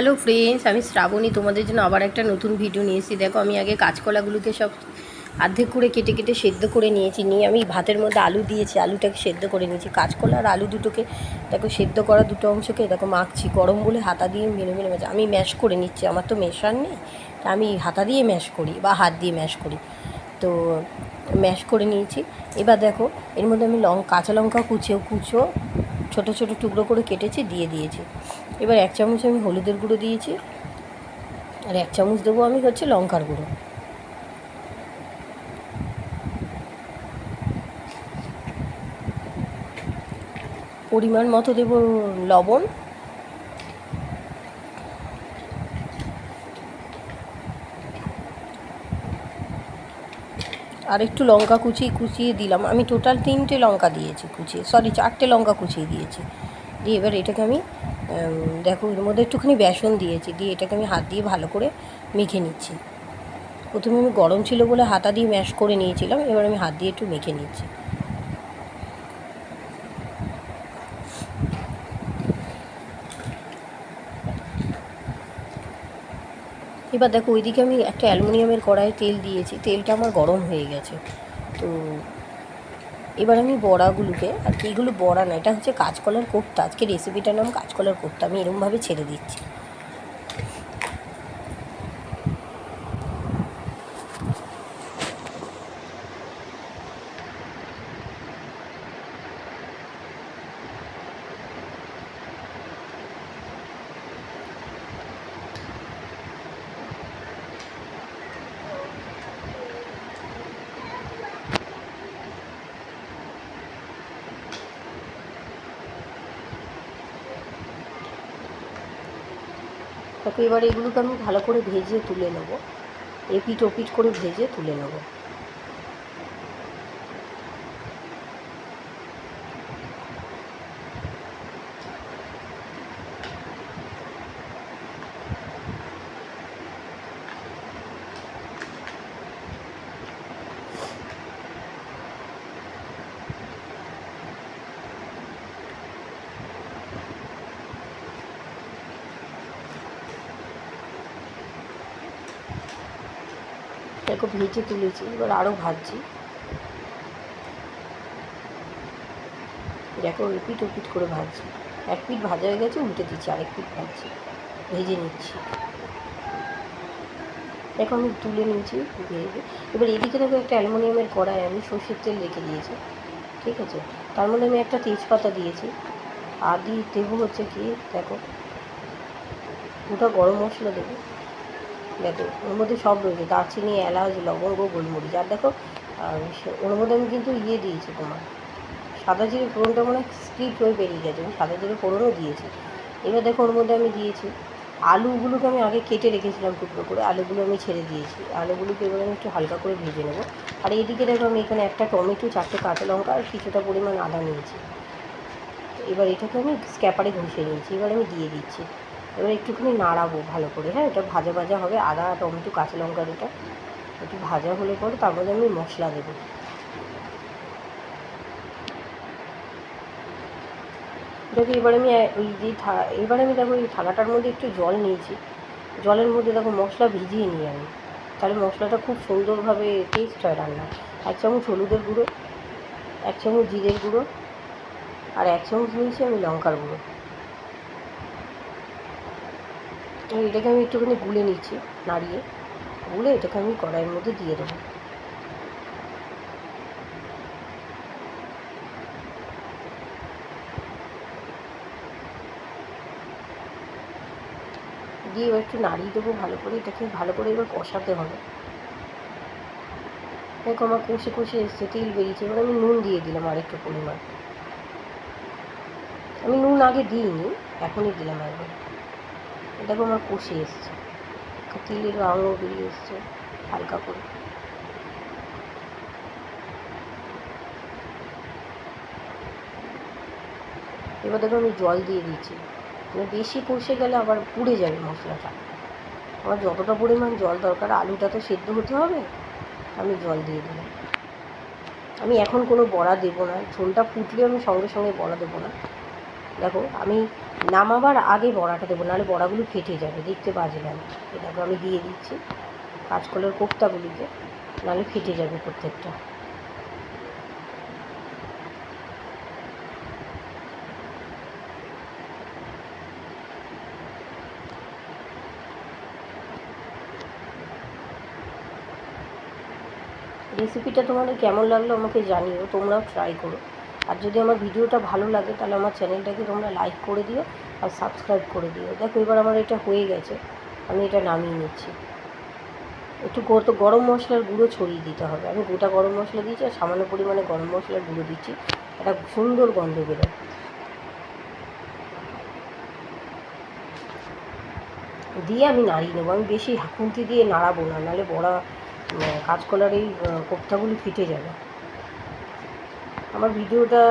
Hello friends আমি শ্রাবণী। তোমাদের জন্য আবার একটা নতুন ভিডিও নিয়ে এসেছি। দেখো, আমি আগে কাঁচকলাগুলোকে সব আর্ধেক করে কেটে কেটে সেদ্ধ করে নিয়েছি। নিয়ে আমি ভাতের মধ্যে আলু দিয়েছি, আলুটাকে সেদ্ধ করে নিয়েছি। কাঁচকলা আর আলু দুটোকে, দেখো, সেদ্ধ করা দুটো অংশকে, দেখো, মাখছি। গরম বলে হাতা দিয়ে মেনে মেনে ম্যাচ আমি ম্যাশ করে নিচ্ছি। আমার তো মেশার নেই। তা আমি হাতা দিয়ে ম্যাশ করি বা হাত দিয়ে ম্যাশ করি। তো ম্যাশ করে নিয়েছি। এবার দেখো, এর মধ্যে আমি লং কাঁচা লঙ্কা কুচিও কুচো ছোটো ছোটো টুকরো করে কেটেছি, দিয়ে দিয়েছি। এবার এক চামচ আমি হলুদের গুঁড়ো দিয়েছি, আর এক চামচ দেবো আমি হচ্ছে লঙ্কার গুঁড়ো। পরিমাণ মতো দেবো লবণ। আর একটু লঙ্কা কুচিয়ে কুচিয়ে দিলাম। আমি টোটাল তিনটে লঙ্কা দিয়েছি কুচিয়ে সরি চারটে লঙ্কা কুচিয়ে দিয়েছি। দিয়ে এবার এটাকে আমি দেখো, এর মধ্যে একটুখানি বেসন দিয়েছি, দিয়ে এটাকে আমি হাত দিয়ে ভালো করে মেখে নিচ্ছি। প্রথমে আমি গরম ছিল বলে হাতা দিয়ে ম্যাশ করে নিয়েছিলাম, এবার আমি হাত দিয়ে একটু মেখে নিচ্ছি। এবার দেখো, ওইদিকে আমি একটা অ্যালুমিনিয়ামের কড়াইয়ে তেল দিয়েছি, তেলটা আমার গরম হয়ে গেছে। তো এবার আমি বড়াগুলোকে, আর কি এগুলো বড়া না, এটা হচ্ছে কাঁচকলার কোপ্তা। আজকে রেসিপিটার নাম কাঁচকলার কোপ্তা, আমি এরমভাবে ছেড়ে দিচ্ছি। তাকে এবার এগুলোকে আমি ভালো করে ভেজে তুলে নেব। এপিট ওপিট করে ভেজে তুলে নেব। দেখো ভেজে তুলেছি, এবার আরও ভাজছি। দেখো এপিট ওপিট করে ভাজছি। এক পিট ভাজা হয়ে গেছে, উল্টে দিচ্ছি, আরেক পিট ভাজছি। ভেজে নিচ্ছি। দেখো আমি তুলে নিয়েছি, ভেজে। এবার এদিকে দেখো একটা অ্যালুমিনিয়ামের কড়াই, আমি সর্ষের তেল রেখে দিয়েছি, ঠিক আছে? তার মধ্যে আমি একটা তেজপাতা দিয়েছি। আদি দেবো হচ্ছে কি, দেখো ওটা গরম মশলা দেবো। দেখো ওর মধ্যে সব রয়েছে, দারচিনি, এলাচ, লবঙ্গ, গোলমরিচ। আর দেখো ওর মধ্যে আমি কিন্তু ইয়ে দিয়েছি তোমার, সাদা জিরে ফোড়নটা মনে স্কিপ হয়ে বেরিয়ে গেছে আমি সাদা জিরে ফোড়নও দিয়েছি। এবার দেখো, ওর মধ্যে আমি দিয়েছি আলুগুলোকে আমি আগে কেটে রেখেছিলাম টুকরো করে, আলুগুলো আমি ছেড়ে দিয়েছি। আলুগুলোকে এবার আমি একটু হালকা করে ভেজে নেব। আর এইদিকে দেখো, আমি এখানে একটা টমেটো, চারটে কাঁচা লঙ্কা আর কিছুটা পরিমাণ আদা নিয়েছি। এবার এটাকে আমি স্ক্যাপারে ঘষে নিয়েছি, এবার আমি দিয়ে দিচ্ছি। এবার একটুখানি নাড়াবো ভালো করে। হ্যাঁ এটা ভাজা ভাজা হবে। আদা, টমেটো, কাঁচা লঙ্কার এটা একটু ভাজা হলে পরে তার মধ্যে আমি মশলা দেবো। দেখো, এবার আমি ওই যে এবার আমি দেখো, এই থালাটার মধ্যে একটু জল নিয়েছি। জলের মধ্যে দেখো, মশলা ভিজিয়ে নিই আমি। তাহলে মশলাটা খুব সুন্দরভাবে টেস্ট হয় রান্না এক চামচ হলুদের গুঁড়ো, এক চামচ জিরের গুঁড়ো, আর এক চামচ নিয়েছি আমি লঙ্কার গুঁড়ো এবার এটাকে আমি একটুখানি গুলে নিচ্ছি, নাড়িয়ে। গুলে এটাকে আমি কড়াইয়ের মধ্যে দিয়ে দেবো। দিয়ে এবার একটু নাড়িয়ে দেবো ভালো করে, এটাকে ভালো করে এবার কষাতে হবে। দেখো আমার কষে কষে এসছে, তেল বেরিয়েছে। এবার আমি নুন দিয়ে দিলাম আরেকটু পরিমাণ। আমি নুন আগে দিইনি, এখনই দিলাম একবার। দেখো আমার কষে এসছে। তেলের রঙও বেরিয়ে এসছে, হালকা করে। এবার দেখো আমি জল দিয়ে দিয়েছি। বেশি কষে গেলে আবার পুড়ে যাবে মশলাটা। আমার যতটা পরিমাণ জল দরকার, আলুটা তো সেদ্ধ হতে হবে, আমি জল দিয়ে দিলাম। আমি এখন কোনো বড়া দেবো না, ঝোলটা ফুটলে আমি সঙ্গে সঙ্গে বড়া দেবো না। দেখো, আমি নামাবার আগে বড়াটা দেবো, নাহলে বড়াগুলো ফেটে যাবে, দেখতে বাজে লাগে দেখো, আমি দিয়ে দিচ্ছি কাঁচকলার কোপ্তাগুলিকে, নাহলে ফেটে যাবে প্রত্যেকটা। রেসিপিটা তোমাদের কেমন লাগল আমাকে জানিও, তোমরাও ট্রাই করো। আর যদি আমার ভিডিওটা ভালো লাগে, তাহলে আমার চ্যানেলটাকে তোমরা লাইক করে দিও আর সাবস্ক্রাইব করে দিও। দেখো, এবার আমার এটা হয়ে গেছে। আমি এটা নামিয়ে নিচ্ছি। একটু গত গরম মশলার গুঁড়ো ছড়িয়ে দিতে হবে। আমি গোটা গরম মশলা দিয়েছি আর সামান্য পরিমাণে গরম মশলার গুঁড়ো দিচ্ছি। একটা সুন্দর গন্ধ বেরোয়। দিয়ে আমি নাড়িয়ে নেব। আমি বেশি খুন্তি দিয়ে নাড়াবো না, নাহলে বড়া কাঁচকলার এই কোপ্তাগুলি ফিটে যাবে। আমার ভিডিওটা,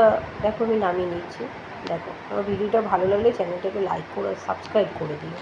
দেখো আমি নামিয়ে নিচ্ছি। দেখো, আমার ভিডিওটা ভালো লাগলে চ্যানেলটাকে লাইক করে সাবস্ক্রাইব করে দিও।